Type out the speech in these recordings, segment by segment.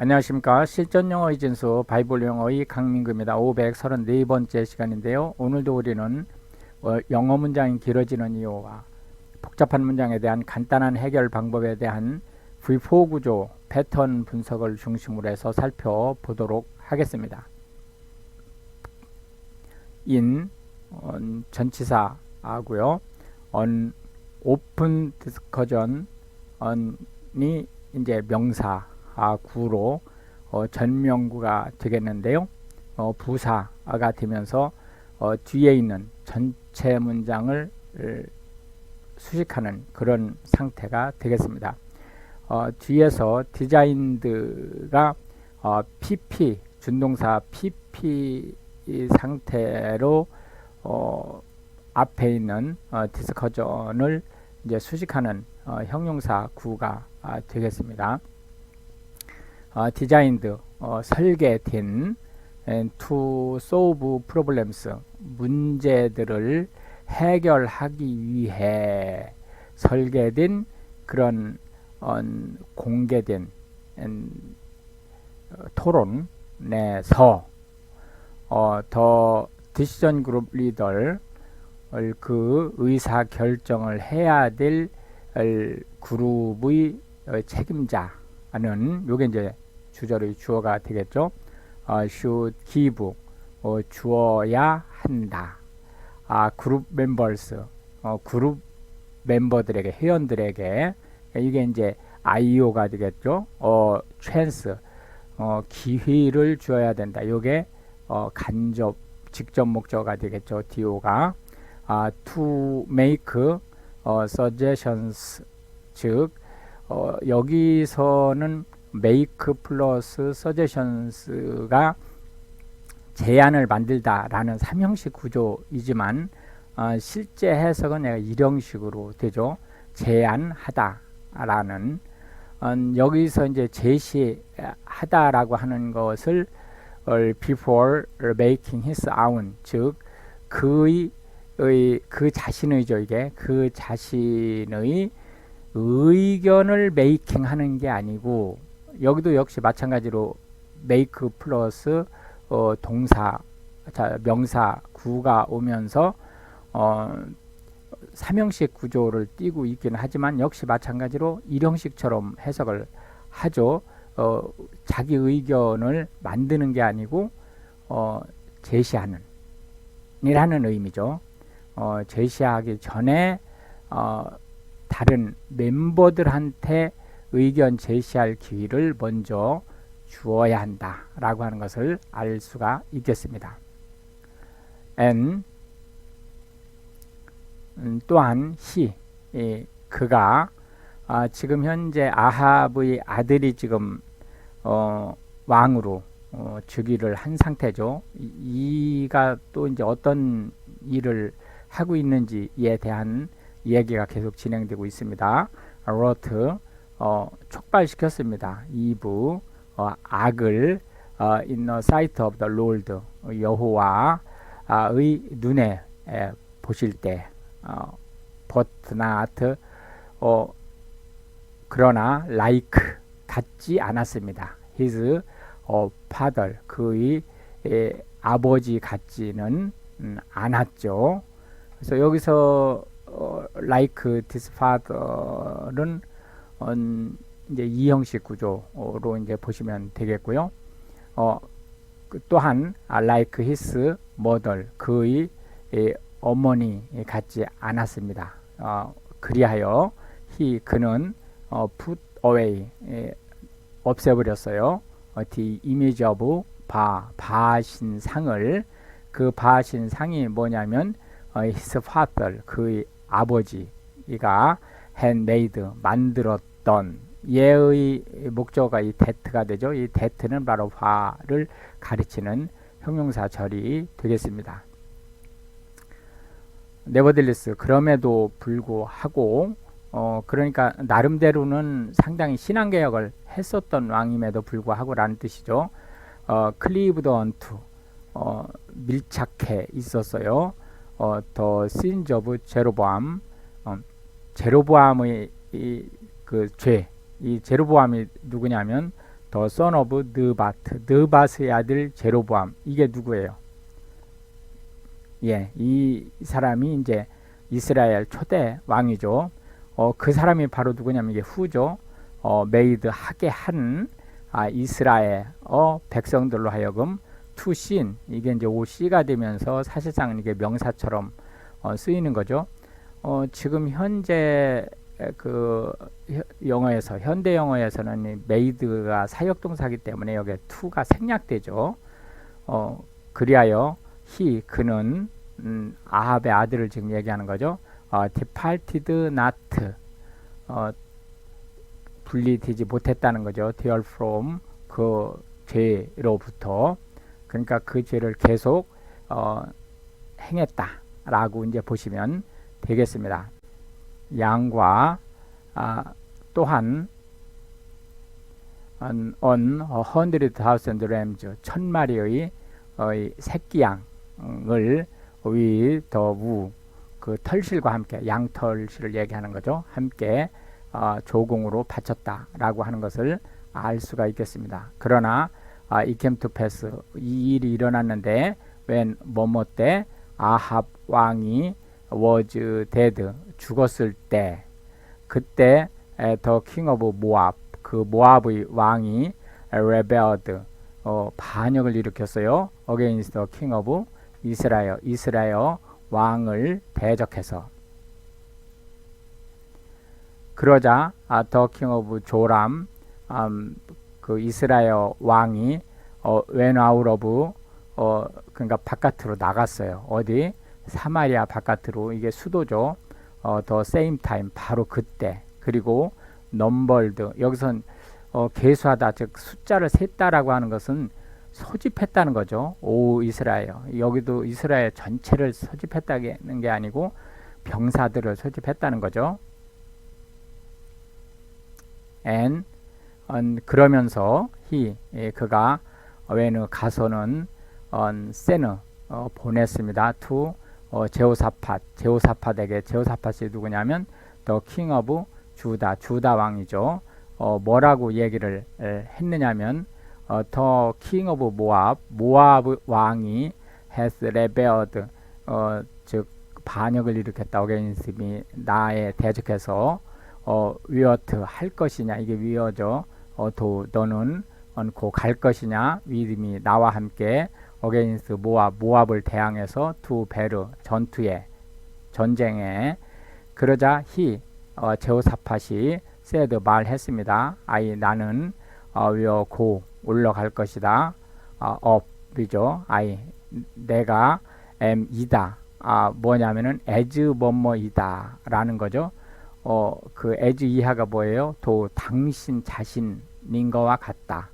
안녕하십니까. 실전 영어 이진수 바이블 영어의 강민구입니다. 534번째 시간인데요. 오늘도 우리는 어, 영어 문장이 길어지는 이유와 복잡한 문장에 대한 간단한 해결 방법에 대한 V4 구조 패턴 분석을 중심으로 해서 살펴보도록 하겠습니다. in 전치사하고요. on discussion on이 이제 명사 아, 구로 어, 전명구가 되겠는데요. 어, 부사가 되면서 어, 뒤에 있는 전체 문장을 으, 수식하는 그런 상태가 되겠습니다. 어, 뒤에서 디자인드가 어, PP 준동사 PP 이 상태로 어, 앞에 있는 어, 디스커전을 이제 수식하는 어, 형용사 구가 아, 되겠습니다. 어, 디자인드 어, 설계된 to solve problems 문제들을 해결하기 위해 설계된 그런 어, 공개된 음, 어, 토론에서 어, 더 디시전 그룹 리더를 그 의사 결정을 해야 될 그룹의 어, 책임자 는 요게 이제 주절의 주어가 되겠죠. 어, should give 어, 주어야 한다. 아 그룹 멤버스 어, 그룹 멤버들에게 회원들에게 이게 이제 IO가 되겠죠. 어 chance 어, 기회를 주어야 된다. 요게 어, 간접 직접 목적어가 되겠죠. DO가 아, to make 어, suggestions 즉 어, 여기서는 make 플러스 suggestions가 제안을 만들다라는 삼형식 구조이지만 어, 실제 해석은 내가 일형식으로 되죠. 제안하다라는 어, 여기서 이제 제시하다라고 하는 것을 before making his own 즉 그의 그 자신의죠 이게 그 자신의 의견을 메이킹 하는 게 아니고 여기도 역시 마찬가지로 make 플러스 어, 동사 자, 명사 구가 오면서 어, 삼형식 구조를 띄고 있기는 하지만 역시 마찬가지로 일형식처럼 해석을 하죠. 어, 자기 의견을 만드는 게 아니고 어, 제시하는 이라는 의미죠. 어, 제시하기 전에 어, 다른 멤버들한테 의견 제시할 기회를 먼저 주어야 한다라고 하는 것을 알 수가 있겠습니다. N 음, 또한 시 예, 그가 아, 지금 현재 아합의 아들이 지금 어, 왕으로 어, 즉위를 한 상태죠. 이, 이가 또 이제 어떤 일을 하고 있는지에 대한 이야기가 계속 진행되고 있습니다. 로트 어, 촉발시켰습니다. 2부 어, 악을 어, in the sight of the Lord 여호와의 눈에 에, 보실 때 어, but not 어, 그러나 like 같지 않았습니다. his 어, father 그의 에, 아버지 같지는 음, 않았죠. 그래서 여기서 어, like this father는 어, 이제 이 형식 구조로 이제 보시면 되겠고요. 어, 그 또한 like his mother 그의 에, 어머니 같지 않았습니다. 어, 그리하여 he 그는 어, put away 에, 없애버렸어요. 어, the image of 바 바신상을 그 바신상이 뭐냐면 어, his father 그의 아버지가 made 만들었던 예의 목적어가 이 that가 되죠. 이 that는 바로 화를 가르치는 형용사 절이 되겠습니다. 네버들리스 그럼에도 불구하고 어 그러니까 나름대로는 상당히 신앙 개혁을 했었던 왕임에도 불구하고라는 뜻이죠. 어 클리브드 언투 어 밀착해 있었어요. 어, 더 신즈 오브 제로보암 어, 제로보암의 이, 그 죄, 이 제로보암이 누구냐면 더 son of 느바트 느바스의 아들 제로보암 이게 누구예요? 예, 이 사람이 이제 이스라엘 초대 왕이죠. 어, 그 사람이 바로 누구냐면 이게 후죠. 어, 메이드 하게 한 아, 이스라엘 어, 백성들로 하여금 투신 이게 이제 오씨가 되면서 사실상 이게 명사처럼 어, 쓰이는 거죠. 어, 지금 현재 그 영어에서 현대 영어에서는 이 메이드가 사역동사기 때문에 여기 투가 생략되죠. 어, 그리하여 히 그는 음, 아합의 아들을 지금 얘기하는 거죠. 어, departed not 어, 분리되지 못했다는 거죠. dear 그 죄로부터 그러니까 그 죄를 계속 어, 행했다라고 이제 보시면 되겠습니다. 양과 아, 또한 on, on a hundred thousand rams 천 마리의 어, 새끼 양을 위더우그 털실과 함께 양털실을 얘기하는 거죠. 함께 어, 조공으로 바쳤다라고 하는 것을 알 수가 있겠습니다. 그러나 아, 이 캠투 패스 이 일이 일어났는데 웬 뭐뭐 때? 아합 왕이 was dead 죽었을 때. 그때 더킹 오브 모압 그 모압의 왕이 rebelled 어, 반역을 일으켰어요. against the king 이스라엘 이스라엘 왕을 대적해서. 그러자 아, 더킹 오브 조람 음, 그 이스라엘 왕이 어, 웬아웃 오브 어, 그러니까 바깥으로 나갔어요. 어디 사마리아 바깥으로 이게 수도죠. 어, 더 세임 타임 바로 그때 그리고 넘벌드 여기선 어, 개수하다 즉 숫자를 셌다라고 하는 것은 소집했다는 거죠. 오 이스라엘 여기도 이스라엘 전체를 소집했다는 게 아니고 병사들을 소집했다는 거죠. and 음, 그러면서 히 예, 그가 웨느 가서는 언 세느 어, 보냈습니다. 투 어, 제호사팟 제호사팟에게 제호사팟이 누구냐면 더 킹 오브 주다 주다 왕이죠. 어, 뭐라고 얘기를 에, 했느냐면 어, 더 킹 오브 모압 모압 왕이 has rebelled 어, 즉 반역을 일으켰다 어게인스미 나에 대적해서 어, 위어트 할 것이냐 이게 위어죠. 어, 도 너는 얹고 갈 것이냐 위림이 나와 함께 어게인스 모압 모압을 대항해서 두 베르 전투에 전쟁에 그러자 히 어, 제호사팟이 세드 말했습니다. 아이 나는 어, 위어 고 올라갈 것이다. 어, 업이죠. 아이 내가 엠이다. 아 뭐냐면은 에즈 뭐뭐이다 라는 거죠. 어, 그 에즈 이하가 뭐예요? 도 당신 자신인 거와 같다.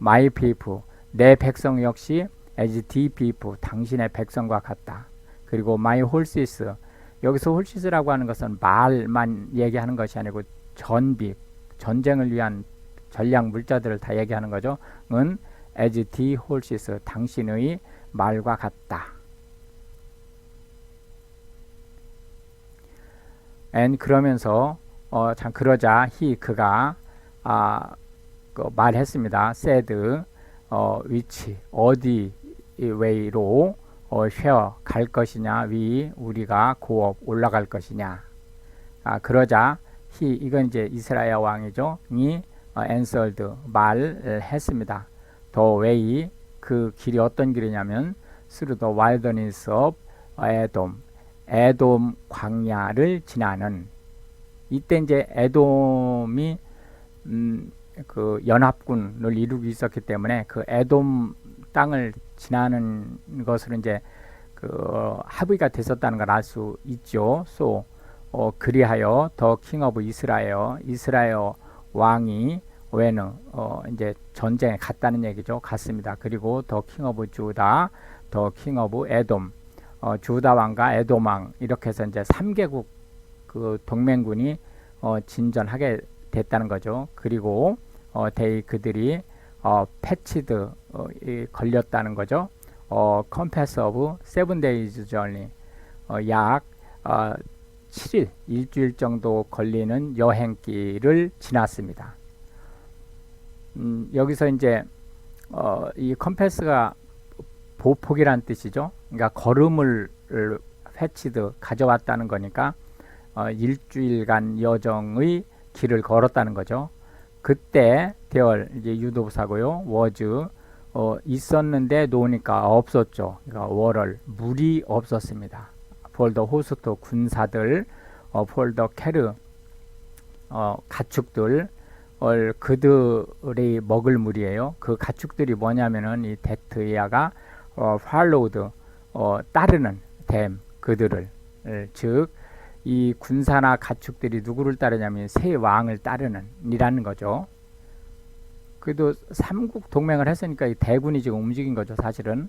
My people 내 백성 역시 as the people 당신의 백성과 같다. 그리고 my horses 여기서 horses라고 하는 것은 말만 얘기하는 것이 아니고 전비 전쟁을 위한 전략 물자들을 다 얘기하는 거죠. 은 as the horses 당신의 말과 같다. And 그러면서 어, 참 그러자. 히 그가 아, 그 말했습니다. said 어, 위치 어디 웨이로 어, 쉐어 갈 것이냐. 위 우리가 고업 올라갈 것이냐. 아, 그러자. 히 이건 이제 이스라엘 왕이죠. 이 어, answered 말을 했습니다. 더 웨이 그 길이 어떤 길이냐면 through the wilderness of Edom 에돔 광야를 지나는 이때 이제 에돔이 음, 그 연합군을 이루고 있었기 때문에 그 에돔 땅을 지나는 것으로 이제 그 합의가 됐었다는 걸 알 수 있죠. 소 어, 그리하여 더 킹 오브 이스라엘 이스라엘 왕이 웨는 어, 이제 전쟁에 갔다는 얘기죠. 갔습니다. 그리고 더 킹 오브 주다, 더 킹 오브 에돔, 어, 주다 왕과 왕 이렇게 해서 이제 3개국 그 동맹군이 어, 진전하게 됐다는 거죠. 그리고 어, 데이 그들이 어, 패치드 어, 걸렸다는 거죠. 어, 컴패스 오브 세븐 데이즈 저니 어, 약 어, 7일 일주일 정도 걸리는 여행길을 지났습니다. 음, 여기서 이제 어, 이 컴패스가 보폭이란 뜻이죠. 그러니까 걸음을 회치듯 가져왔다는 거니까 어, 일주일간 여정의 길을 걸었다는 거죠. 그때 대얼 이제 유도부사고요. 워즈 어, 있었는데 놓으니까 없었죠. 그러니까 월월 물이 없었습니다. 폴더 호스트 군사들, 어, 폴더 캐르 어, 가축들 얼 그들이 먹을 물이에요. 그 가축들이 뭐냐면은 이 데트야가 어, 팔로우드 어, 따르는 댐 그들을 즉 이 군사나 가축들이 누구를 따르냐면 새 왕을 따르는 이라는 거죠. 그래도 삼국 동맹을 했으니까 이 대군이 지금 움직인 거죠, 사실은.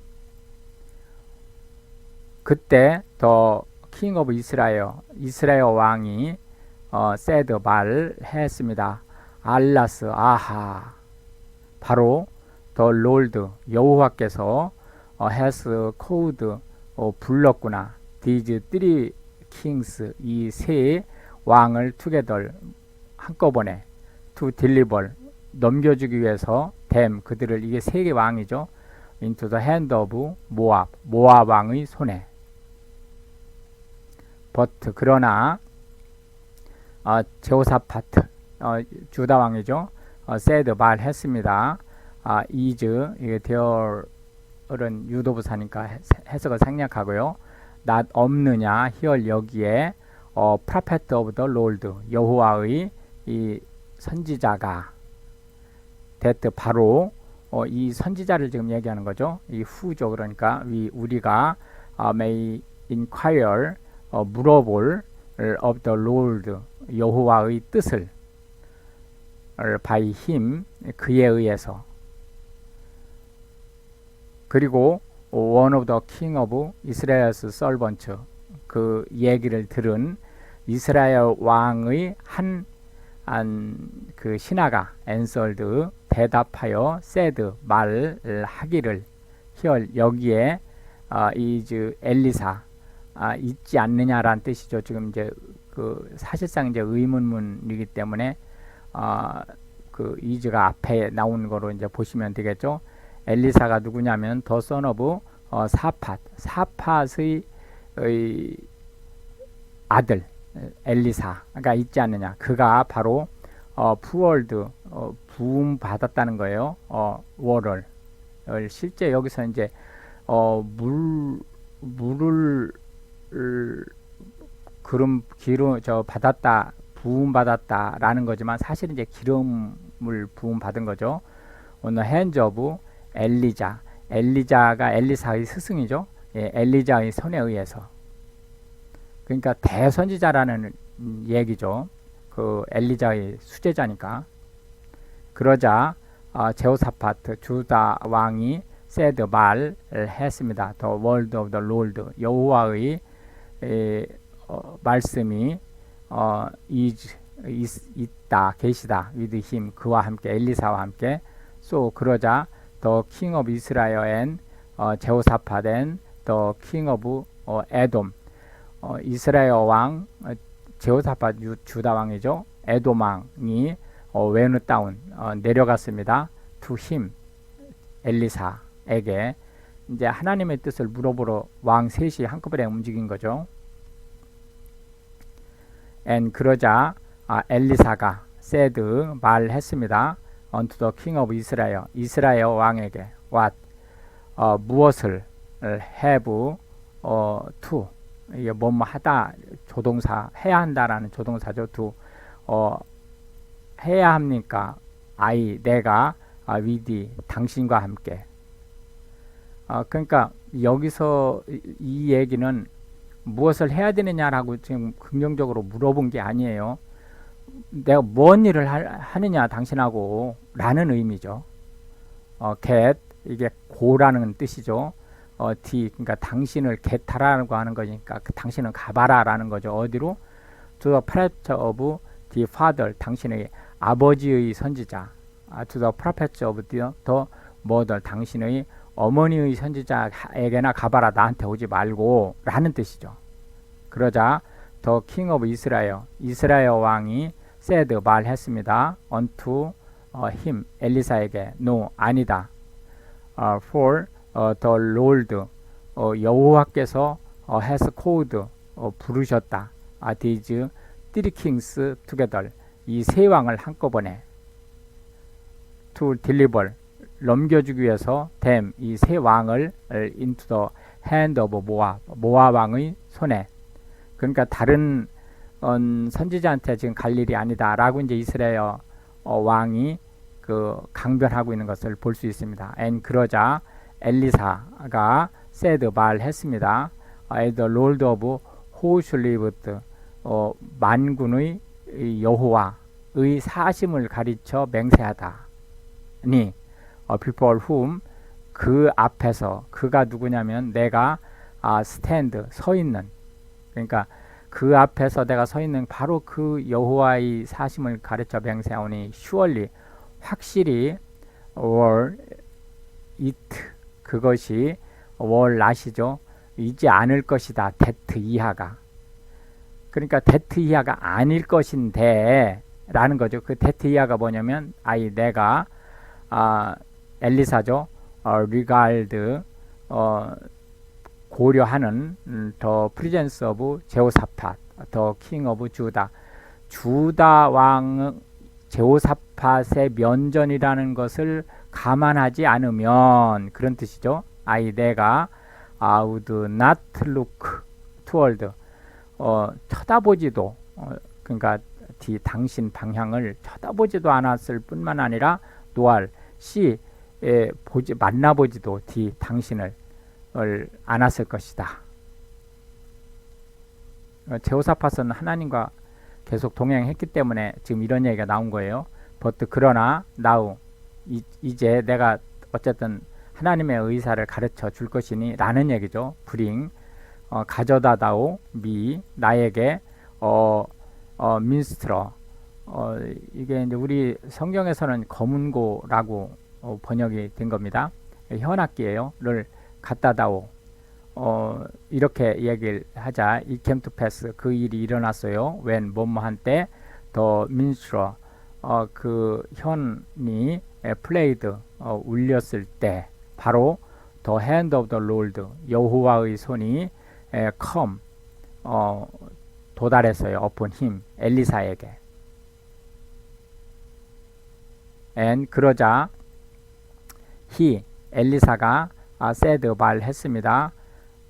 그때 더 킹 오브 이스라엘 이스라엘 왕이 어, 세드 말 했습니다. 알라스 아하 바로 더 롤드 여호와께서 어, 헤스 코드 어, 불렀구나. 디즈 쓰리 킹스 이세 왕을 투게덜 한꺼번에 투 딜리벌 넘겨주기 위해서 댐 그들을 이게 세계 왕이죠. into the hand of 모압 모압 왕의 손에. but 그러나 어, 제호사파트 어, 주다 왕이죠. 어, said 말했습니다. 아, is 이게 되 어는 유도부사니까 해석을 생략하고요. not 없느냐 here 여기에 어, prophet of the Lord 여호와의 이 선지자가 that 바로 어, 이 선지자를 지금 얘기하는 거죠. 이 후죠. 그러니까 위 우리가 어, may inquire 어, 물어볼 of the Lord 여호와의 뜻을 by him 그에 의해서 그리고 one of the king of Israel's servants 그 얘기를 들은 이스라엘 왕의 한 안그 신하가 answered 대답하여 said 말을 하기를 here 여기에 아, is 엘리사 아, 있지 않느냐라는 뜻이죠. 지금 이제 그 사실상 이제 의문문이기 때문에 아, 그 이즈가 앞에 나온 거로 이제 보시면 되겠죠. 엘리사가 누구냐면 더 선오브 어, 사팟 사팟의 의 아들 엘리사가 있지 않느냐. 그가 바로 어, 푸월드 어, 부음 받았다는 거예요. 어, 월을 실제 여기서 이제 어, 물 물을 그름 기름 저 받았다 부음 받았다라는 거지만 사실 이제 기름을 부음 받은 거죠. 오늘 핸즈 오브 엘리자 엘리자가 엘리사의 스승이죠. 예, 엘리자의 손에 의해서 그러니까 대선지자라는 얘기죠. 그 엘리자의 수제자니까 그러자 어, 제호사파트 주다 왕이 세드 말을 했습니다. 더 월드 오브 더 롤드 여호와의 에, 어, 말씀이 어, is, 있다 계시다 with 그와 함께 엘리사와 함께 so 그러자 더 king of 어, 더 king of 어, 에돔 어, 이스라엘 왕 어, 제호사파 주다 왕이죠 에돔 왕이 어, 웨누 다운 어, 내려갔습니다 him 엘리사에게 이제 하나님의 뜻을 물어보러 왕 셋이 한꺼번에 움직인 거죠. 앤 그러자 아, 엘리사가 said 말했습니다. Unto the king of Israel 이스라엘 왕에게 what 어, 무엇을 have 어, to 이게 뭐뭐 하다 조동사 해야 한다라는 조동사죠. to 어, 해야 합니까? I 내가 아, with 당신과 함께 아, 그러니까 여기서 이, 이 얘기는 무엇을 해야 되느냐라고 지금 긍정적으로 물어본 게 아니에요. 내가 뭔 일을 하, 느냐 당신하고 라는 의미죠. 어, get 이게 고라는 뜻이죠. 어, D 그러니까 당신을 get하라고 하는 거니까 그 당신은 가봐라라는 거죠. 어디로? To the prophet of the father 당신의 아버지의 선지자. 아, to the prophet of the, the mother 당신의 어머니의 선지자에게나 가봐라 나한테 오지 말고 라는 뜻이죠. 그러자 더 킹 오브 이스라엘 이스라엘 왕이 세드 말했습니다. unto 어, him 엘리사에게 no 아니다. 어, for 어, the Lord 어, 여호와께서 어, has called 어, 부르셨다. 아, these three kings together 이세 왕을 한꺼번에 to deliver 넘겨주기 위해서 them 이세 왕을 into the hand of 모압 모압 왕의 손에 그러니까 다른 어, 선지자한테 지금 갈 일이 아니다라고 이제 이스라엘 어, 왕이 그 강변하고 있는 것을 볼 수 있습니다. 앤 그러자 엘리사가 said 말했습니다. Lord of hosts lived 어, 만군의 이 여호와의 사심을 가리쳐 맹세하다. 니 어, people whom 그 앞에서 그가 누구냐면 내가 아, stand 서 있는 그러니까 그 앞에서 내가 서 있는 바로 그 여호와의 사심을 가르쳐 맹세하오니 surely 확실히 were it 그것이 were not이죠. 이지 않을 것이다. that 이하가. 그러니까 that 이하가 아닐 것인데 라는 거죠. 그 that 이하가 뭐냐면 아이 내가 아 엘리사죠. 어, regard 어, 고려하는 음, 더 프리젠스 오브 제호사팟 더킹 오브 주다 주다 왕 제호사팟의 면전이라는 것을 감안하지 않으면 그런 뜻이죠. 아이 내가 I would not look toward 어, 쳐다보지도 어, 그러니까 뒤 당신 방향을 쳐다보지도 않았을 뿐만 아니라 노알 씨 에, 보지 만나보지도 뒤 당신을 을 안았을 것이다. 어, 제호사팟은 하나님과 계속 동행했기 때문에 지금 이런 얘기가 나온 거예요. but 그러나 이, 이제 내가 어쨌든 하나님의 의사를 가르쳐 줄 것이니 라는 얘기죠. bring 어, 가져다 다오 미 나에게 어, 어, 민스트러 어, 이게 이제 우리 성경에서는 검은고라고 어, 번역이 된 겁니다. 현악기예요.를 갖다 다오 어, 이렇게 얘기를 하자. 이 캠투 패스 그 일이 일어났어요. 웬 뭐뭐 한 때 더 민스트러 어, 그 현이 플레이드 어, 울렸을 때 바로 더 핸드 오브 더 롤드 여호와의 손이 에, 컴 어, 도달했어요. 어폰 힘 엘리사에게. 앤 그러자 히 엘리사가 아, 세드 말했습니다.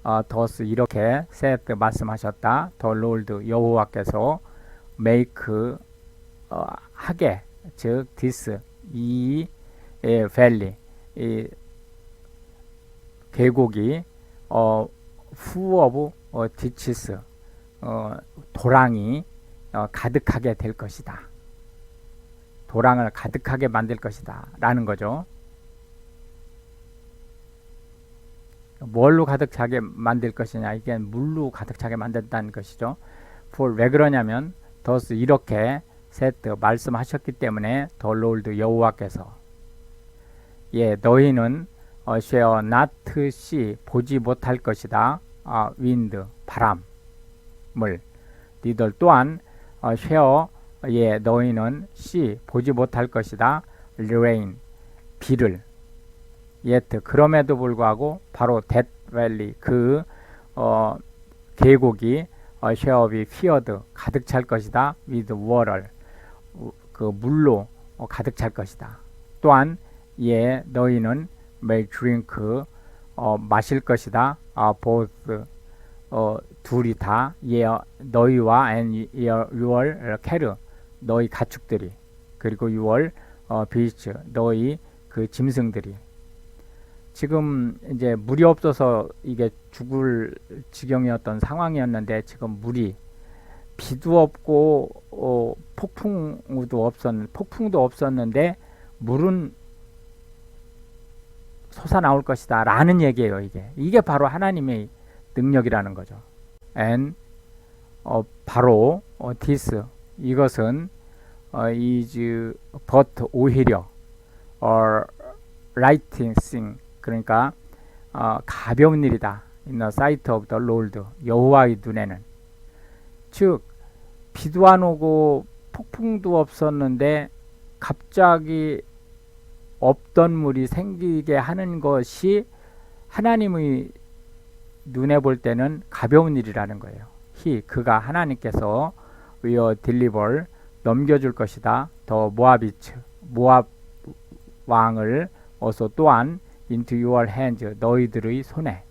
어, 더스 이렇게 세드 말씀하셨다. 더 롤드 여호와께서 메이크 어, 하게 즉 디스 이 에, 밸리 이 계곡이 어, 후 오브 어, 디치스 어, 도랑이 어, 가득하게 될 것이다. 도랑을 가득하게 만들 것이다. 라는 거죠. 뭘로 가득 차게 만들 것이냐 이게 물로 가득 차게 만든다는 것이죠. 왜 그러냐면 더스 이렇게 세트 말씀하셨기 때문에 더 롤드 여호와께서 예 너희는 어, shall 보지 못할 것이다. 아, wind 바람을 니들 또한 어, 예 너희는 see 보지 못할 것이다. rain 비를 yet 그럼에도 불구하고 바로 that 그 어, 계곡이 어, be filled 가득 찰 것이다. with water 그 물로 어, 가득 찰 것이다. 또한 예 너희는 may drink 어, 마실 것이다. 아, both 어, 둘이 다 예, 너희와 and your, 너희 가축들이 그리고 your 어, beasts 너희 그 짐승들이 지금 이제 물이 없어서 이게 죽을 지경이었던 상황이었는데 지금 물이 비도 없고 어, 폭풍도 없었 폭풍도 없었는데 물은 솟아 나올 것이다 라는 얘기예요 이게. 이게 바로 하나님의 능력이라는 거죠. And 어, 바로 어, this 이것은 어, is but 오히려 어, writing thing 그러니까 어, 가벼운 일이다 in the sight of the Lord 여호와의 눈에는 즉 비도 안 오고 폭풍도 없었는데 갑자기 없던 물이 생기게 하는 것이 하나님의 눈에 볼 때는 가벼운 일이라는 거예요. 히 그가 하나님께서 위어 딜리벌 넘겨줄 것이다. 더 모아비츠 모압 왕을 어서 또한 into your hands 너희들의 손에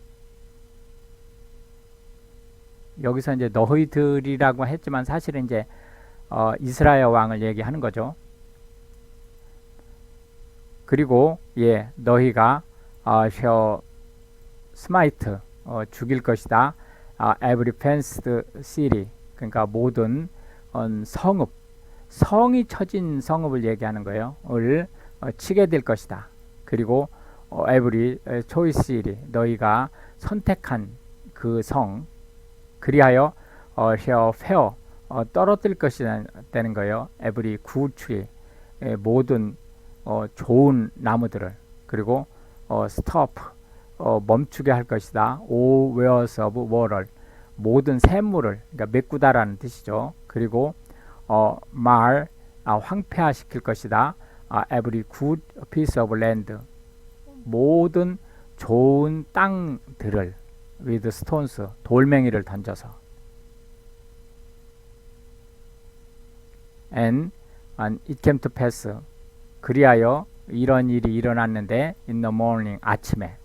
여기서 이제 너희들이라고 했지만 사실은 이제 어, 이스라엘 왕을 얘기하는 거죠. 그리고 예 너희가 어, 셔 스마이트 어, 죽일 것이다. 아, every fenced city 그러니까 모든 어, 성읍 성이 쳐진 성읍을 얘기하는 거예요. 을 어, 치게 될 것이다. 그리고 어, every choice city 너희가 선택한 그 성 그리하여 어, shall fail 어, 떨어뜨릴 것이라는 거예요. every good tree 예, 모든 어, 좋은 나무들을 그리고 어, stop 어, 멈추게 할 것이다. all wares of water 모든 샘물을 그러니까 메꾸다라는 뜻이죠. 그리고 어, 말 아, 황폐화시킬 것이다. 아, every good piece of land 모든 좋은 땅들을 with stones 돌멩이를 던져서 and, and it came to pass 그리하여 이런 일이 일어났는데 in the morning 아침에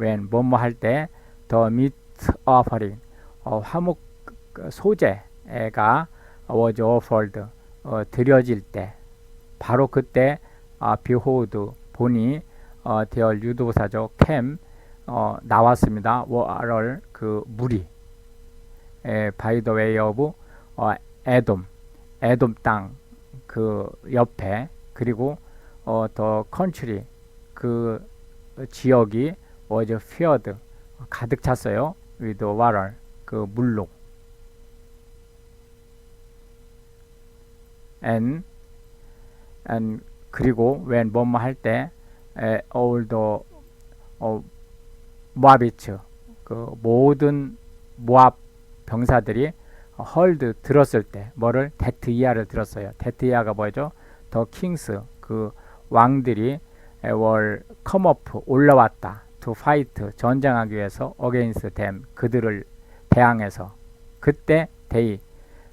when 뭐뭐 할 때 the meat offering 어, 화목 소재가 was offered 어, 드려질 때 바로 그때 아, behold 보니 어, 대열 유도사죠. 캠 어, 나왔습니다. 워럴 그 물이 에, by the way 어, 에돔 에돔 땅 그 옆에. 그리고 어, 더 컨트리 그 지역이 was filled 가득 찼어요. with water 그 물로. And 그리고 when 뭐뭐 할때 all the 어, 모아비츠 그 모든 모압 병사들이 헐드 들었을 때 뭐를 데트이아를 들었어요. 데트이아가 뭐죠? 더 킹스 그 왕들이 월 컴업 올라왔다. to fight 전쟁하기 위해서 against them 그들을 대항해서 그때 데이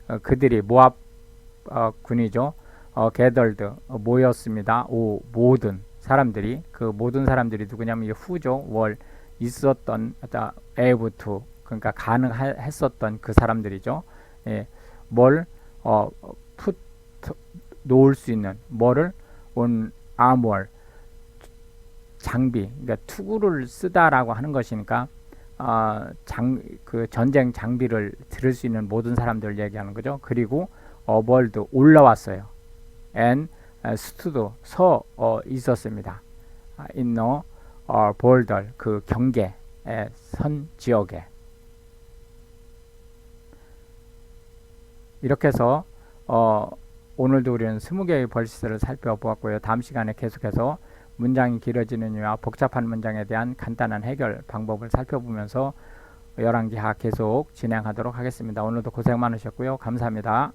어, 그들이 모압 어, 군이죠. 어, 게덜드 어, 모였습니다. 오 모든 사람들이 그 모든 사람들이 누구냐면 후죠. 월 있었던 에부투 그러니까 가능했었던 그 사람들이죠. 예, 뭘 어, 풋 놓을 수 있는 뭐를 온 아몰 장비 그러니까 투구를 쓰다라고 하는 것이니까 어, 장, 그 전쟁 장비를 들을 수 있는 모든 사람들을 얘기하는 거죠. 그리고 어벌드 올라왔어요. and 스투도 서 어, 있었습니다. 인너 어, 볼더 그 경계 선 지역에 이렇게 해서 어, 오늘도 우리는 20개의 벌시스를 살펴보았고요. 다음 시간에 계속해서 문장이 길어지는 이유와 복잡한 문장에 대한 간단한 해결 방법을 살펴보면서 열왕기하 계속 진행하도록 하겠습니다. 오늘도 고생 많으셨고요. 감사합니다.